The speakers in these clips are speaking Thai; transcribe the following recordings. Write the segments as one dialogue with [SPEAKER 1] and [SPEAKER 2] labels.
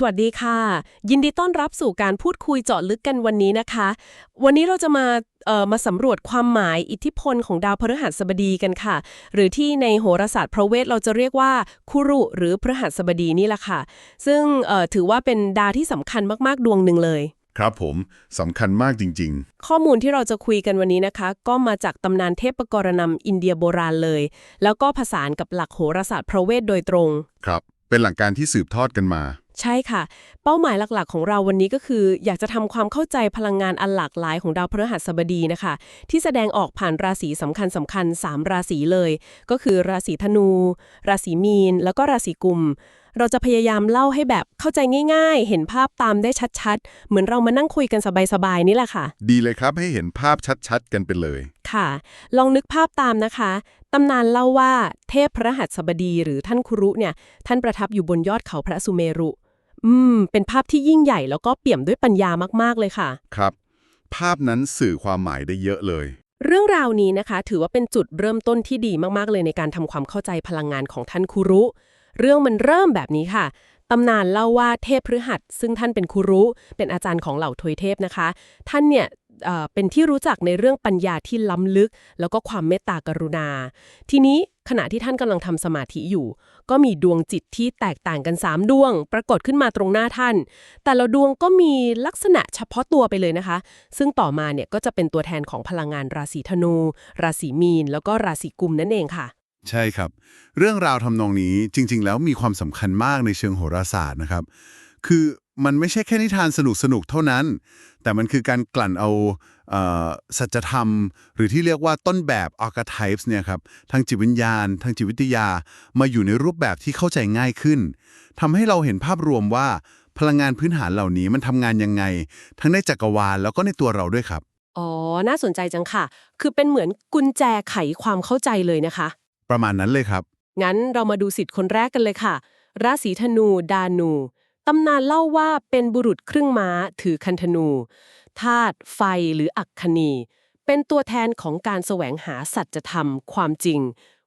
[SPEAKER 1] สวัสดีค่ะ ยินดีต้อนรับสู่การพูดคุยเจาะลึกกันวันนี้นะคะ วันนี้เราจะมาเอ่อมาสำรวจความหมายอิทธิพลของดาวพฤหัสบดีกันค่ะ หรือที่ในโหราศาสตร์พระเวทเราจะเรียกว่าคุรุหรือพฤหัสบดีนี่แหละค่ะ ซึ่งเอ่อถือว่าเป็นดาวที่สำคัญมากๆดวงหนึ่งเลย
[SPEAKER 2] ครับผมสำคัญมากจริง
[SPEAKER 1] ข้อมูลที่เราจะคุยกันวันนี้นะคะ ก็มาจากตำนานเทพกรณำอินเดียโบราณเลย แล้วก็ผสานกับหลักโหราศาสตร์พระเวทโดยตรง
[SPEAKER 2] ๆ ครับ เป็นหลักการที่สืบทอดกันมา
[SPEAKER 1] ใช่ค่ะ เป้าหมายหลักๆ ของเราวันนี้ก็คือ อยากจะทำความเข้าใจพลังงานอันหลากหลายของดาวพฤหัสบดีนะคะ ที่แสดงออกผ่านราศีสำคัญสำคัญๆ3ราศีเลย ก็คือราศีธนู ราศีมีน แล้วก็ราศีกุม เราจะพยายามเล่าให้แบบเข้าใจง่าย ๆ เห็นภาพตามได้ชัดๆ เหมือนเรามานั่งคุยกันสบายๆนี่แหละค่ะ
[SPEAKER 2] ดีเลยครับให้เห็นภาพชัดๆ กันไปเลย
[SPEAKER 1] ค่ะ ลองนึกภาพตามนะคะ ตำนานเล่าว่าเทพพระหัสบดีหรือท่านคุรุเนี่ย ท่านประทับอยู่บนยอดเขาพระสุเมรุ อืม เป็นภาพที่ยิ่งใหญ่แล้วก็เปี่ยมด้วยปัญญามากๆเลยค่ะ
[SPEAKER 2] ครับ ภาพนั้นสื่อความหมายได้เยอะเลย
[SPEAKER 1] เรื่องราวนี้นะคะ ถือว่าเป็นจุดเริ่มต้นที่ดีมากๆเลยในการทำความเข้าใจพลังงานของท่านคุรุ เรื่องมันเริ่มแบบนี้ค่ะตำนานเล่าว่าเทพพฤหัส ซึ่งท่านเป็นคุรุ เป็นอาจารย์ของเหล่าทวยเทพนะคะ ท่านเนี่ยเอ่อเป็นที่รู้จักในเรื่องปัญญาที่ล้ำลึก แล้วก็ความเมตตากรุณา ทีนี้ ขณะที่ท่านกำลังทำสมาธิอยู่ ก็มีดวงจิตที่แตกต่างกัน 3 ดวง ปรากฏขึ้นมาตรงหน้าท่าน แต่ละดวงก็มีลักษณะเฉพาะตัวไปเลยนะคะ ซึ่งต่อมาเนี่ยก็จะเป็นตัวแทนของพลังงานราศีธนู ราศีมีน แล้วก็ราศีกุมนั่นเองค่ะ
[SPEAKER 3] ใช่ครับ เรื่องราวทำนองนี้จริง ๆ แล้วมีความสำคัญมากในเชิงโหราศาสตร์นะครับ คือมันไม่ใช่แค่นิทานสนุกๆเท่านั้น แต่มันคือการกลั่นเอา สัจธรรม หรือที่เรียกว่าต้นแบบ archetypes เนี่ยครับทางจิตวิญญาณ ทางจิตวิทยา มาอยู่ในรูปแบบที่เข้าใจง่ายขึ้นทำให้เราเห็นภาพรวมว่าพลังงานพื้นฐานเหล่านี้มันทำงานยังไง ทั้งในจักรวาลแล้วก็ในตัวเราด้วยครับ
[SPEAKER 1] อ๋อ น่าสนใจจังค่ะ คือเป็นเหมือนกุญแจไขความเข้าใจเลยนะคะ
[SPEAKER 3] ประมาณนั้นเลยครับ
[SPEAKER 1] งั้นเรามาดูสิทธิ์คนแรกกันเลยค่ะ ราศีธนู ดานูตำนานเล่าว่าเป็นบุรุษครึ่งม้าถือคันธนู ธาตุไฟหรืออัคคณี เป็นตัวแทนของการแสวงหาสัจธรรม ความจริง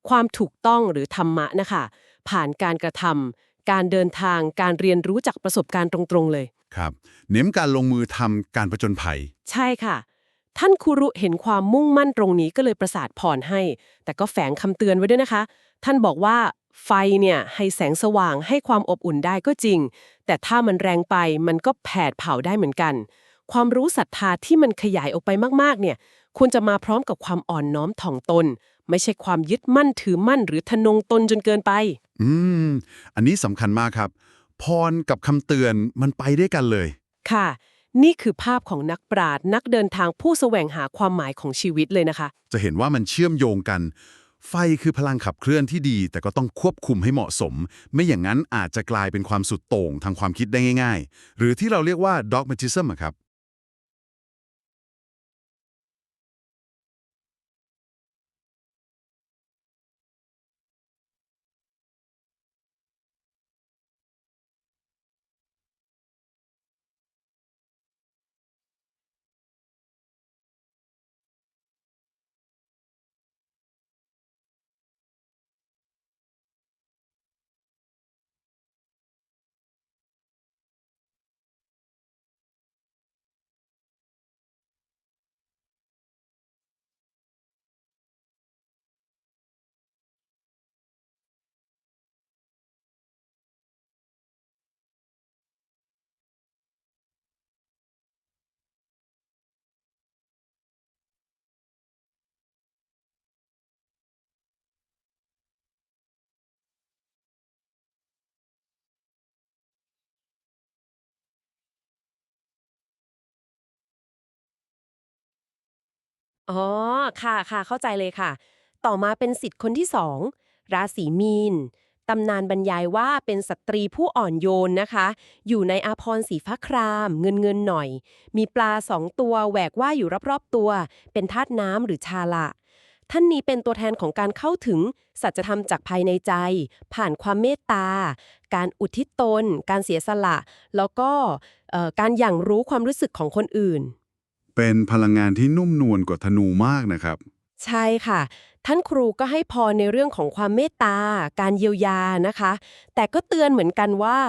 [SPEAKER 1] ความถูกต้องหรือธรรมะนะคะ ผ่านการกระทำการเดินทางการเรียนรู้จากประสบการณ์ตรงๆเลย
[SPEAKER 3] ครับ เน้นการลงมือทำการประจนภัย
[SPEAKER 1] ใช่ค่ะ ท่านคุรุเห็นความมุ่งมั่นตรงนี้ก็เลยประสาทผ่อนให้ แต่ก็แฝงคำเตือนไว้ด้วยนะคะ ท่านบอกว่าไฟเนี่ยให้แสงสว่างให้ความอบอุ่นได้ก็จริง แต่ถ้ามันแรงไปมันก็แผดเผาได้เหมือนกัน ความรู้ศรัทธาที่มันขยายออกไปมากๆ เนี่ย ควรจะมาพร้อมกับความอ่อนน้อมถ่อมตน ไม่ใช่ความยึดมั่นถือมั่น หรือทะนงตนจนเกินไป
[SPEAKER 3] อืม อันนี้สำคัญมากครับ พรกับคำเตือนมันไปด้วยกันเลย
[SPEAKER 1] ค่ะ นี่คือภาพของนักปราชญ์นักเดินทางผู้แสวงหาความหมายของชีวิตเลยนะคะ
[SPEAKER 3] จะเห็นว่ามันเชื่อมโยงกัน ไฟคือพลังขับเคลื่อนที่ดี แต่ก็ต้องควบคุมให้เหมาะสม ไม่อย่างนั้นอาจจะกลายเป็นความสุดโต่งทางความคิดได้ง่าย ๆ หรือที่เราเรียกว่า dogmatism อะครับ
[SPEAKER 1] อ๋อ ค่ะค่ะเข้าใจเลยค่ะ ต่อมาเป็นสิทธิ์คนที่สองราศีมีน ตำนานบรรยายว่าเป็นสตรีผู้อ่อนโยนนะคะ อยู่ในอาพรณ์สีฟ้าคราม เงินเงินหน่อย มีปลาสองตัวแหวกว่ายอยู่รอบๆตัว เป็นธาตุน้ำหรือชาละ ท่านนี้เป็นตัวแทนของการเข้าถึง สัจธรรมจากภายในใจ ผ่านความเมตตา การอุทิศตน การเสียสละ แล้วก็การอย่างรู้ความรู้สึกของคนอื่น
[SPEAKER 3] เป็นพลังงานที่นุ่มนวลกว่าธนูมากนะครับ
[SPEAKER 1] ใช่ค่ะ ท่านครูก็ให้พรในเรื่องของความเมตตา การเยียวยานะคะ แต่ก็เตือนเหมือนกันว่า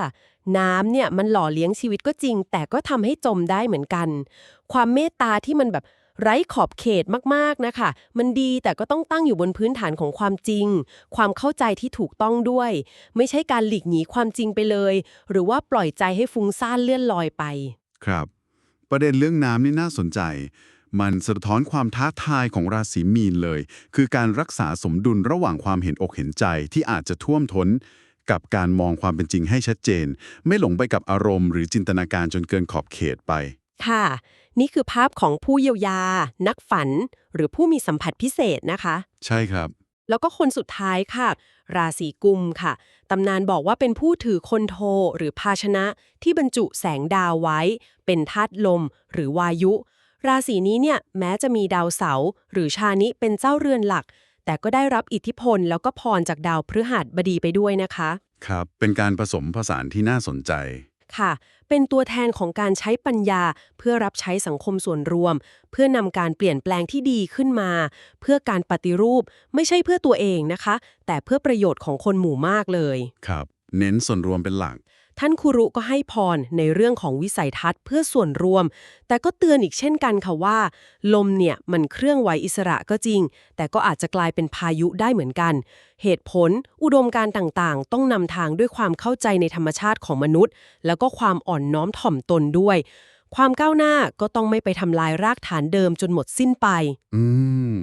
[SPEAKER 1] น้ำเนี่ยมันหล่อเลี้ยงชีวิตก็จริง แต่ก็ทำให้จมได้เหมือนกัน ความเมตตาที่มันแบบไร้ขอบเขตมากๆนะคะ มันดีแต่ก็ต้องตั้งอยู่บนพื้นฐานของความจริง ความเข้าใจที่ถูกต้องด้วย ไม่ใช่การหลีกหนีความจริงไปเลย หรือว่าปล่อยใจให้ฟุ้งซ่านเลื่อนลอยไป
[SPEAKER 3] ครับ ประเด็นเรื่องน้ำนี่น่าสนใจ มันสะท้อนความท้าทายของราศีมีนเลย คือการรักษาสมดุลระหว่างความเห็นอกเห็นใจที่อาจจะท่วมท้น กับการมองความเป็นจริงให้ชัดเจน ไม่หลงไปกับอารมณ์หรือจินตนาการจนเกินขอบเขตไป
[SPEAKER 1] ค่ะ นี่คือภาพของผู้เยียวยา นักฝัน หรือผู้มีสัมผัสพิเศษนะคะ
[SPEAKER 3] ใช่ครับ
[SPEAKER 1] แล้วก็คนสุดท้ายค่ะ ราศีกุมค่ะ ตำนานบอกว่าเป็นผู้ถือคนโทหรือภาชนะที่บรรจุแสงดาวไว้ เป็นธาตุลม หรือวายุ ราศีนี้เนี่ยแม้จะมีดาวเสาหรือชานิเป็นเจ้าเรือนหลัก แต่ก็ได้รับอิทธิพลแล้วก็พรจากดาวพฤหัสบดีไปด้วยนะคะ
[SPEAKER 3] ครับ เป็นการผสมผสานที่น่าสนใจ
[SPEAKER 1] ค่ะ เป็นตัวแทนของการใช้ปัญญา เพื่อรับใช้สังคมส่วนรวม เพื่อนำการเปลี่ยนแปลงที่ดีขึ้นมา เพื่อการปฏิรูปไม่ใช่เพื่อตัวเองนะคะ แต่เพื่อประโยชน์ของคนหมู่มากเลย
[SPEAKER 3] ครับ เน้นส่วนรวมเป็นหลัก
[SPEAKER 1] ท่านคุรุก็ให้พรในเรื่องของวิสัยทัศน์เพื่อส่วนรวม แต่ก็เตือนอีกเช่นกันค่ะว่า ลมเนี่ยมันเครื่องไหวอิสระก็จริง แต่ก็อาจจะกลายเป็นพายุได้เหมือนกัน เหตุผล อุดมการต่างๆ ต้องนำทางด้วยความเข้าใจในธรรมชาติของมนุษย์ แล้วก็ความอ่อนน้อมถ่อมตนด้วย ความก้าวหน้าก็ต้องไม่ไปทำลายรากฐานเดิมจนหมดสิ้นไป
[SPEAKER 3] อืม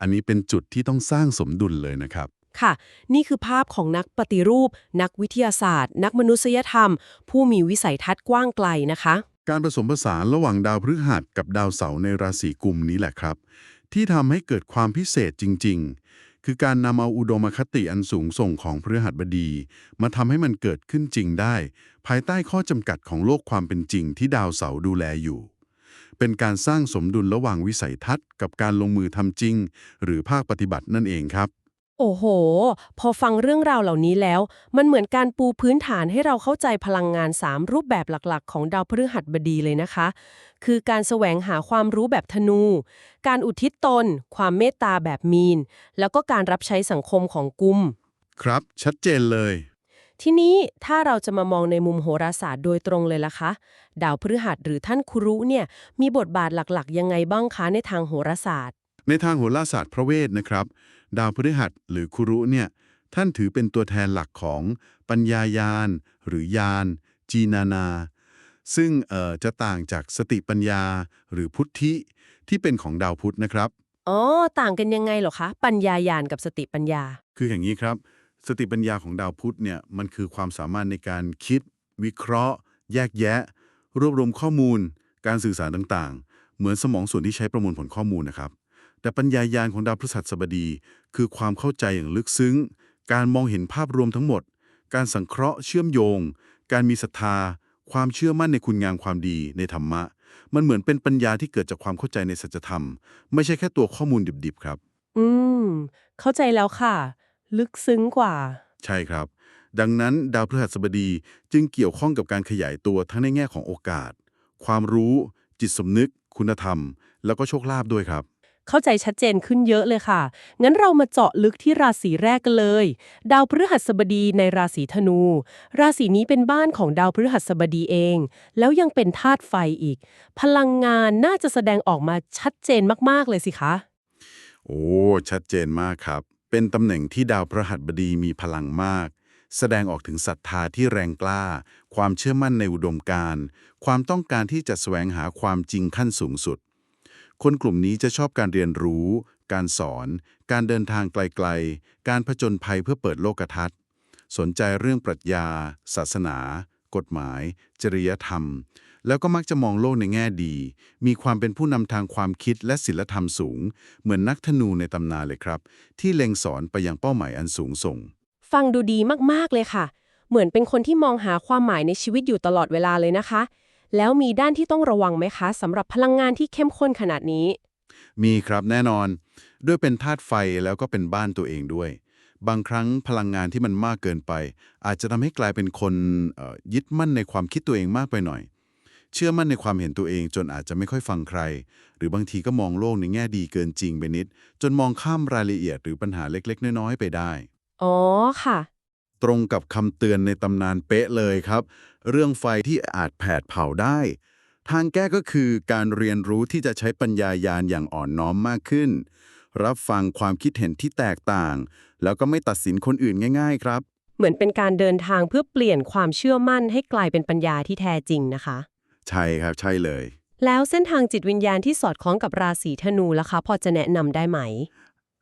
[SPEAKER 3] อันนี้เป็นจุดที่ต้องสร้างสมดุลเลยนะครับ
[SPEAKER 1] ค่ะ นี่คือภาพของนักปฏิรูป นักวิทยาศาสตร์ นักมนุษยธรรม ผู้มีวิสัยทัศน์กว้างไกลนะคะ
[SPEAKER 3] การผสมผสานระหว่างดาวพฤหัสกับดาวเสาร์ในราศีกุมนี้แหละครับ ที่ทำให้เกิดความพิเศษจริง ๆ คือการนำเอาอุดมคติอันสูงส่งของพฤหัสบดี มาทำให้มันเกิดขึ้นจริงได้ ภายใต้ข้อจำกัดของโลกความเป็นจริงที่ดาวเสาร์ดูแลอยู่เป็นการสร้างสมดุลระหว่างวิสัยทัศน์ กับการลงมือทำจริง หรือภาคปฏิบัตินั่นเองครับ
[SPEAKER 1] โอ้โห พอฟังเรื่องราวเหล่านี้แล้ว มันเหมือนการปูพื้นฐานให้เราเข้าใจพลังงาน 3 รูปแบบหลักๆ ของดาวพฤหัสบดีเลยนะคะ คือการแสวงหาความรู้แบบธนู การอุทิศตน ความเมตตาแบบมีน แล้วก็การรับใช้สังคมของกุม
[SPEAKER 3] ครับ ชัดเจนเลย
[SPEAKER 1] ทีนี้ถ้าเราจะมามองในมุมโหราศาสตร์โดยตรงเลยล่ะคะ ดาวพฤหัสหรือท่านคุรุเนี่ย มีบทบาทหลักๆ ยังไงบ้างคะในทางโหราศาสตร์
[SPEAKER 3] ในทางโหราศาสตร์พระเวทนะครับ ดาวพฤหัสหรือคุรุเนี่ยท่านถือเป็นตัวแทนหลักของปัญญายานหรือยาน จีนานา ซึ่งเอ่อจะต่างจากสติปัญญาหรือพุทธิที่เป็นของดาวพุธนะครับ
[SPEAKER 1] อ๋อต่างกันยังไงเหรอคะ ปัญญายานกับสติปัญญา
[SPEAKER 3] คืออย่างนี้ครับ สติปัญญาของดาวพุธเนี่ยมันคือความสามารถในการคิด วิเคราะห์ แยกแยะ รวบรวมข้อมูล การสื่อสารต่างๆ เหมือนสมองส่วนที่ใช้ประมวลผลข้อมูลนะครับ แต่ปัญญายาณของดาวพฤหัสบดี คือความเข้าใจอย่างลึกซึ้ง การมองเห็นภาพรวมทั้งหมด การสังเคราะห์เชื่อมโยง การมีศรัทธา ความเชื่อมั่นในคุณงามความดีในธรรมะ มันเหมือนเป็นปัญญาที่เกิดจากความเข้าใจในสัจธรรม ไม่ใช่แค่ตัวข้อมูลดิบๆครับ
[SPEAKER 1] อืม เข้าใจแล้วค่ะ ลึกซึ้งกว่า
[SPEAKER 3] ใช่ครับ ดังนั้นดาวพฤหัสบดีจึงเกี่ยวข้องกับการขยายตัวทั้งในแง่ของโอกาส ความรู้ จิตสำนึก คุณธรรม แล้วก็โชคลาภด้วยครับ
[SPEAKER 1] เข้าใจชัดเจนขึ้นเยอะเลยค่ะ งั้นเรามาเจาะลึกที่ราศีแรกกันเลย ดาวพฤหัสบดีในราศีธนู ราศีนี้เป็นบ้านของดาวพฤหัสบดีเอง แล้วยังเป็นธาตุไฟอีก พลังงานน่าจะแสดงออกมาชัดเจนมากๆเลยสิคะ
[SPEAKER 3] โอ้ ชัดเจนมากครับ เป็นตำแหน่งที่ดาวพฤหัสบดีมีพลังมาก แสดงออกถึงศรัทธาที่แรงกล้า ความเชื่อมั่นในอุดมการณ์ความต้องการที่จะแสวงหาความจริงขั้นสูงสุด คนกลุ่มนี้จะชอบการเรียนรู้ การสอน การเดินทางไกลๆ การผจญภัยเพื่อเปิดโลกทัศน์ สนใจเรื่องปรัชญา ศาสนา กฎหมาย จริยธรรม แล้วก็มักจะมองโลกในแง่ดี มีความเป็นผู้นำทางความคิดและศิลธรรมสูง เหมือนนักธนูในตำนานเลยครับ ที่เล็งสอนไปยังเป้าหมายอันสูงส่ง
[SPEAKER 1] ฟังดูดีมากๆเลยค่ะ เหมือนเป็นคนที่มองหาความหมายในชีวิตอยู่ตลอดเวลาเลยนะคะ แล้วมีด้านที่ต้องระวังไหมคะสำหรับพลังงานที่เข้มข้นขนาดนี้
[SPEAKER 3] มีครับแน่นอน ด้วยเป็นธาตุไฟแล้วก็เป็นบ้านตัวเองด้วย บางครั้งพลังงานที่มันมากเกินไป อาจจะทำให้กลายเป็นคนเอ่อยึดมั่นในความคิดตัวเองมากไปหน่อย เชื่อมั่นในความเห็นตัวเองจนอาจจะไม่ค่อยฟังใคร หรือบางทีก็มองโลกในแง่ดีเกินจริงไปนิด จนมองข้ามรายละเอียดหรือปัญหาเล็กๆ น้อยๆไปได้
[SPEAKER 1] อ๋อค่ะ
[SPEAKER 3] ตรงกับคำเตือนในตำนานเป๊ะเลยครับ เรื่องไฟที่อาจแผดเผาได้ ทางแก้ก็คือการเรียนรู้ที่จะใช้ปัญญายาณอย่างอ่อนน้อมมากขึ้น รับฟังความคิดเห็นที่แตกต่าง แล้วก็ไม่ตัดสินคนอื่นง่าย ๆ ครับ
[SPEAKER 1] เหมือนเป็นการเดินทางเพื่อเปลี่ยนความเชื่อมั่นให้กลายเป็นปัญญาที่แท้จริงนะคะ
[SPEAKER 3] ใช่ครับใช่เลย
[SPEAKER 1] แล้วเส้นทางจิตวิญญาณที่สอดคล้องกับราศีธนูล่ะคะ พอจะแนะนำได้ไหม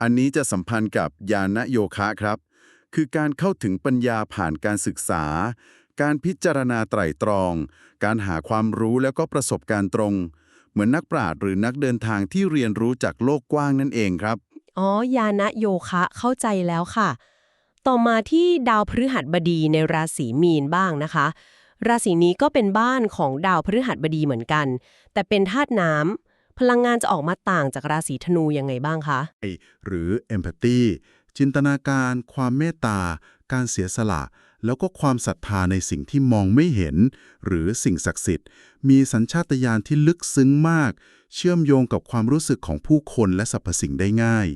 [SPEAKER 3] อันนี้จะสัมพันธ์กับญาณโยคะครับ คือการเข้าถึงปัญญาผ่านการศึกษา การพิจารณาไตร่ตรอง การหาความรู้แล้วก็ประสบการณ์ตรง เหมือนนักปราชญ์หรือนักเดินทางที่เรียนรู้จากโลกกว้างนั่นเองครับ
[SPEAKER 1] อ๋อยานะโยคะเข้าใจแล้วค่ะ ต่อมาที่ดาวพฤหัสบดีในราศีมีนบ้างนะคะ ราศีนี้ก็เป็นบ้านของดาวพฤหัสบดีเหมือนกัน แต่เป็นธาตุน้ำพลังงานจะออกมาต่างจากราศีธนูยังไงบ้างคะ
[SPEAKER 3] หรือ empathy จินตนาการ ความเมตตา การเสียสละ แล้วก็ความศรัทธาในสิ่งที่มองไม่เห็น หรือสิ่งศักดิ์สิทธิ์ มีสัญชาตญาณที่ลึกซึ้งมาก เชื่อมโยงกับความรู้สึกของผู้คนและสรรพสิ่งได้ง่าย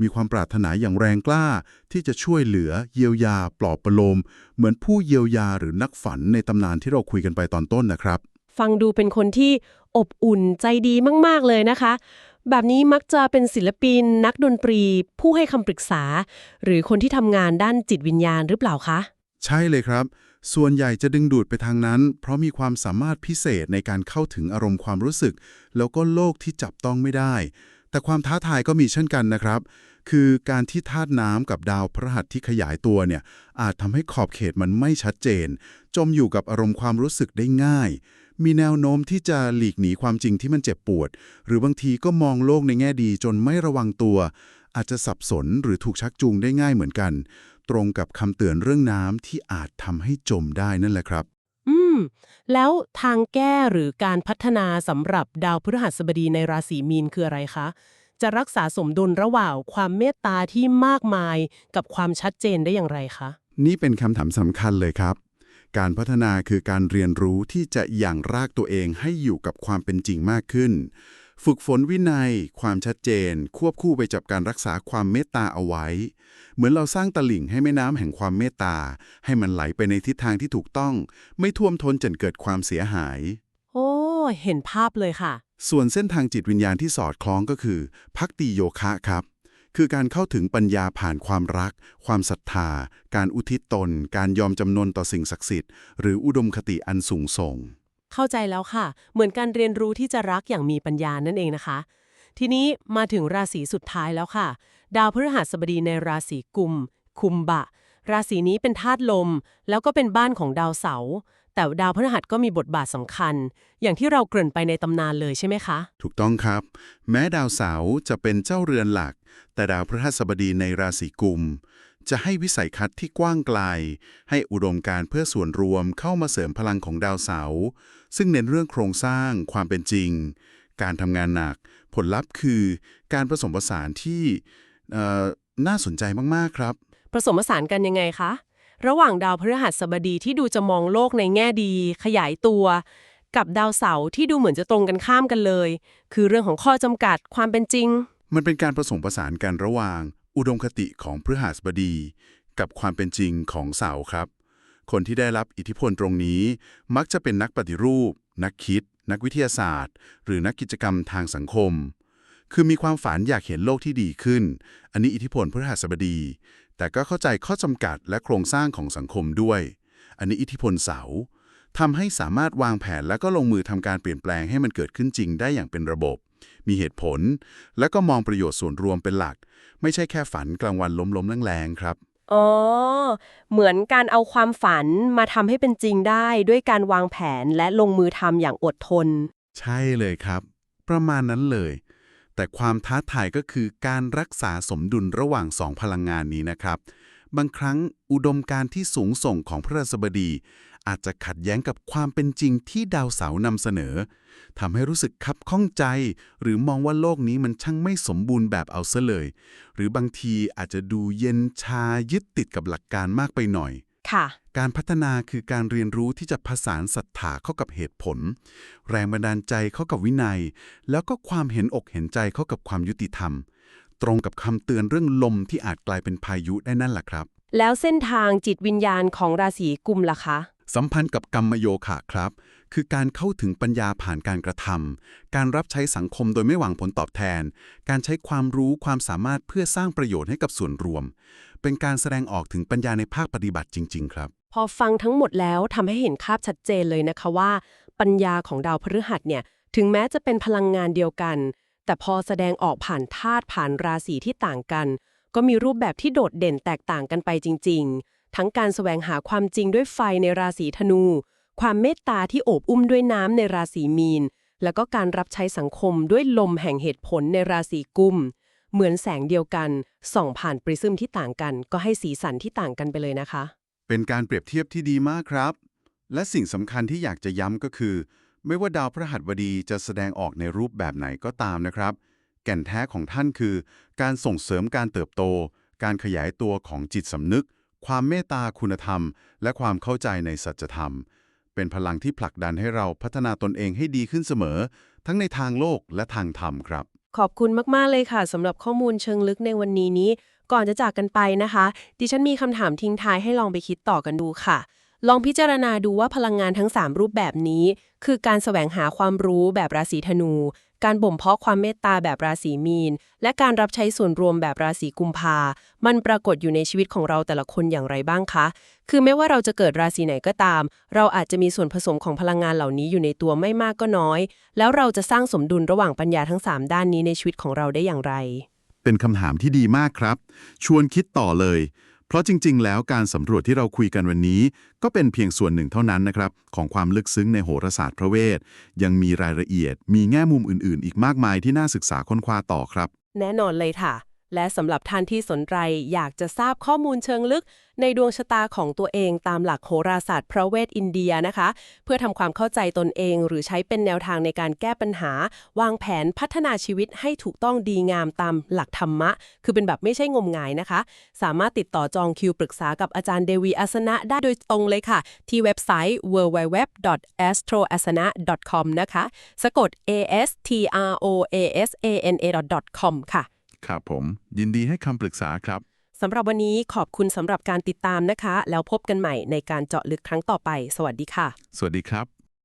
[SPEAKER 3] มีความปรารถนาอย่างแรงกล้า ที่จะช่วยเหลือ เยียวยา ปลอบประโลม เหมือนผู้เยียวยาหรือนักฝันในตำนานที่เราคุยกันไปตอนต้นนะครับ
[SPEAKER 1] ฟังดูเป็นคนที่อบอุ่นใจดีมาก ๆ เลยนะคะ แบบนี้มักจะเป็นศิลปิน นักดนตรี ผู้ให้คำปรึกษา หรือคนที่ทำงานด้านจิตวิญญาณหรือเปล่าคะ
[SPEAKER 3] ใช่เลยครับ ส่วนใหญ่จะดึงดูดไปทางนั้น เพราะมีความสามารถพิเศษในการเข้าถึงอารมณ์ความรู้สึก แล้วก็โลกที่จับต้องไม่ได้ แต่ความท้าทายก็มีเช่นกันนะครับ คือการที่ธาตุน้ำกับดาวพฤหัสที่ขยายตัวเนี่ยอาจทำให้ขอบเขตมันไม่ชัดเจน จมอยู่กับอารมณ์ความรู้สึกได้ง่าย มีแนวโน้มที่จะหลีกหนีความจริงที่มันเจ็บปวด หรือบางทีก็มองโลกในแง่ดีจนไม่ระวังตัว อาจจะสับสนหรือถูกชักจูงได้ง่ายเหมือนกัน ตรงกับคำเตือนเรื่องน้ำที่อาจทำให้จมได้นั่นแหละครับ
[SPEAKER 1] อืม แล้วทางแก้หรือการพัฒนาสำหรับดาวพฤหัสบดีในราศีมีนคืออะไรคะ จะรักษาสมดุลระหว่างความเมตตาที่มากมายกับความชัดเจนได้อย่างไรคะ
[SPEAKER 3] นี่เป็นคำถามสำคัญเลยครับ การพัฒนาคือการเรียนรู้ที่จะอย่างรากตัวเองให้อยู่กับความเป็นจริงมากขึ้น ฝึกฝนวินัย ความชัดเจน ควบคู่ไปกับการรักษาความเมตตาเอาไว้ เหมือนเราสร้างตลิ่งให้แม่น้ำแห่งความเมตตา ให้มันไหลไปในทิศทางที่ถูกต้อง ไม่ท่วมท้นจนเกิดความเสียหาย
[SPEAKER 1] โอ้เห็นภาพเลยค่ะ
[SPEAKER 3] ส่วนเส้นทางจิตวิญญาณที่สอดคล้องก็คือพักติโยคะครับ คือการเข้าถึงปัญญาผ่านความรัก ความศรัทธา การอุทิศตน การยอมจำนนต่อสิ่งศักดิ์สิทธิ์ หรืออุดมคติอันสูงส่ง
[SPEAKER 1] เข้าใจแล้วค่ะ เหมือนการเรียนรู้ที่จะรักอย่างมีปัญญานั่นเองนะคะ ทีนี้มาถึงราศีสุดท้ายแล้วค่ะ ดาวพฤหัสบดีในราศีกุม คุมบะ ราศีนี้เป็นธาตุลม แล้วก็เป็นบ้านของดาวเสาร์ แต่ดาวพฤหัสก็มีบทบาทสำคัญ อย่างที่เราเกริ่นไปในตำนานเลยใช่ไหมคะ
[SPEAKER 3] ถูกต้องครับ แม้ดาวเสาร์จะเป็นเจ้าเรือนหลัก แต่ดาวพฤหัสบดีในราศีกุม จะให้วิสัยทัศน์ที่กว้างไกล ให้อุดมการณ์เพื่อส่วนรวมเข้ามาเสริมพลังของดาวเสาร์ซึ่งเน้นเรื่องโครงสร้าง ความเป็นจริง การทำงานหนัก ผลลัพธ์คือการผสมผสานที่เอ่อน่าสนใจมากๆครับ
[SPEAKER 1] ผสมผสานกันยังไงคะ ระหว่างดาวพฤหัสบดีที่ดูจะมองโลกในแง่ดี ขยายตัว กับดาวเสาร์ที่ดูเหมือนจะตรงกันข้ามกันเลย คือเรื่องของข้อจำกัดความเป็นจริง
[SPEAKER 3] มันเป็นการผสมผสานกันระหว่าง อุดมคติของพฤหัสบดี กับความเป็นจริงของเสาร์ครับ คนที่ได้รับอิทธิพลตรงนี้ มักจะเป็นนักปฏิรูป นักคิด นักวิทยาศาสตร์ หรือนักกิจกรรมทางสังคมคือมีความฝันอยากเห็นโลกที่ดีขึ้น อันนี้อิทธิพลพฤหัสบดี แต่ก็เข้าใจข้อจำกัดและโครงสร้างของสังคมด้วย อันนี้อิทธิพลเสาร์ทำให้สามารถวางแผนและก็ลงมือทำการเปลี่ยนแปลงให้มันเกิดขึ้นจริงได้อย่างเป็นระบบ มีเหตุผล และก็มองประโยชน์ส่วนรวมเป็นหลัก ไม่ใช่แค่ฝันกลางวันล้มๆแรงๆครับ
[SPEAKER 1] อ๋อ เหมือนการเอาความฝันมาทำให้เป็นจริงได้ด้วยการวางแผนและลงมือทำอย่างอดทน
[SPEAKER 3] ใช่เลยครับ ประมาณนั้นเลย แต่ความท้าทายก็คือการรักษาสมดุลระหว่างสองพลังงานนี้นะครับ บางครั้งอุดมการที่สูงส่งของพระราชบดี อาจจะขัดแย้งกับความเป็นจริงที่ดาวเสาร์นำเสนอทำให้รู้สึกคับข้องใจ หรือมองว่าโลกนี้มันช่างไม่สมบูรณ์แบบเอาซะเลย หรือบางทีอาจจะดูเย็นชายึดติดกับหลักการมากไปหน่อย
[SPEAKER 1] ค่ะ
[SPEAKER 3] การพัฒนาคือการเรียนรู้ที่จะผสานศรัทธาเข้ากับเหตุผล แรงบันดาลใจเข้ากับวินัย แล้วก็ความเห็นอกเห็นใจเข้ากับความยุติธรรม ตรงกับคำเตือนเรื่องลมที่อาจกลายเป็นพายุได้นั่นแหละครับ
[SPEAKER 1] แล้วเส้นทางจิตวิญญาณของราศีกุมล่ะคะ
[SPEAKER 3] สัมพันธ์กับกรรมโยคะครับ คือการเข้าถึงปัญญาผ่านการกระทำการรับใช้สังคมโดยไม่หวังผลตอบแทน การใช้ความรู้ความสามารถเพื่อสร้างประโยชน์ให้กับส่วนรวม เป็นการแสดงออกถึงปัญญาในภาคปฏิบัติจริง ๆ ครับ
[SPEAKER 1] พอฟังทั้งหมดแล้วทำให้เห็นภาพชัดเจนเลยนะคะว่า ปัญญาของดาวพฤหัสเนี่ยถึงแม้จะเป็นพลังงานเดียวกัน แต่พอแสดงออกผ่านธาตุผ่านราศีที่ต่างกัน ก็มีรูปแบบที่โดดเด่นแตกต่างกันไปจริง ๆ ทั้งการแสวงหาความจริงด้วยไฟในราศีธนู ความเมตตาที่โอบอุ้มด้วยน้ำในราศีมีน แล้วก็การรับใช้สังคมด้วยลมแห่งเหตุผลในราศีกุม เหมือนแสงเดียวกันส่องผ่านปริซึมที่ต่างกัน ก็ให้สีสันที่ต่างกันไปเลยนะคะ
[SPEAKER 3] เป็นการเปรียบเทียบที่ดีมากครับ และสิ่งสำคัญที่อยากจะย้ำก็คือ ไม่ว่าดาวพฤหัสบดีจะแสดงออกในรูปแบบไหนก็ตามนะครับ แก่นแท้ของท่านคือ การส่งเสริมการเติบโต การขยายตัวของจิตสำนึก ความเมตตาคุณธรรม และความเข้าใจในสัจธรรม เป็นพลังที่ผลักดันให้เราพัฒนาตนเองให้ดีขึ้นเสมอ ทั้งในทางโลกและทางธรรมครับ
[SPEAKER 1] ขอบคุณมาก ๆ เลยค่ะสำหรับข้อมูลเชิงลึกในวันนี้นี้ ก่อนจะจากกันไปนะคะ ดิฉันมีคำถามทิ้งท้ายให้ลองไปคิดต่อกันดูค่ะ ลองพิจารณาดูว่าพลังงานทั้ง 3 รูปแบบนี้ คือการแสวงหาความรู้แบบราศีธนู การบ่มเพาะความเมตตาแบบราศีมีน และการรับใช้ส่วนรวมแบบราศีกุมภา มันปรากฏอยู่ในชีวิตของเราแต่ละคนอย่างไรบ้างคะ คือไม่ว่าเราจะเกิดราศีไหนก็ตาม เราอาจจะมีส่วนผสมของพลังงานเหล่านี้อยู่ในตัวไม่มากก็น้อย แล้วเราจะสร้างสมดุลระหว่างปัญญาทั้ง 3 ด้านนี้ในชีวิตของเราได้อย่างไร
[SPEAKER 3] เป็นคำถามที่ดีมากครับ ชวนคิดต่อเลย เพราะจริง ๆ แล้วการสำรวจที่เราคุยกันวันนี้ ก็เป็นเพียงส่วนหนึ่งเท่านั้นนะครับ ของความลึกซึ้งในโหราศาสตร์พระเวท ยังมีรายละเอียด มีแง่มุมอื่น ๆ อีกมากมายที่น่าศึกษาค้นคว้าต่อครับ
[SPEAKER 1] แน่นอนเลยค่ะ และสำหรับท่านที่สนใจอยากจะทราบข้อมูลเชิงลึก ในดวงชะตาของตัวเองตามหลักโหราศาสตร์พระเวทอินเดียนะคะ เพื่อทำความเข้าใจตนเอง หรือใช้เป็นแนวทางในการแก้ปัญหา วางแผนพัฒนาชีวิตให้ถูกต้องดีงามตามหลักธรรมะ คือเป็นแบบไม่ใช่งมงายนะคะ สามารถติดต่อจองคิวปรึกษากับอาจารย์เดวีอัสนะได้โดยตรงเลยค่ะ ที่เว็บไซต์ www.astroasana.com นะคะ สะกด a s t r o a s a n a .com ค่ะ
[SPEAKER 3] ครับผม ยินดีให้คำปรึกษาครับ
[SPEAKER 1] สำหรับวันนี้ขอบคุณสำหรับการติดตามนะคะ แล้วพบกันใหม่ในการเจาะลึกครั้งต่อไป สวัสดีค่ะ
[SPEAKER 3] สวัสดีครับ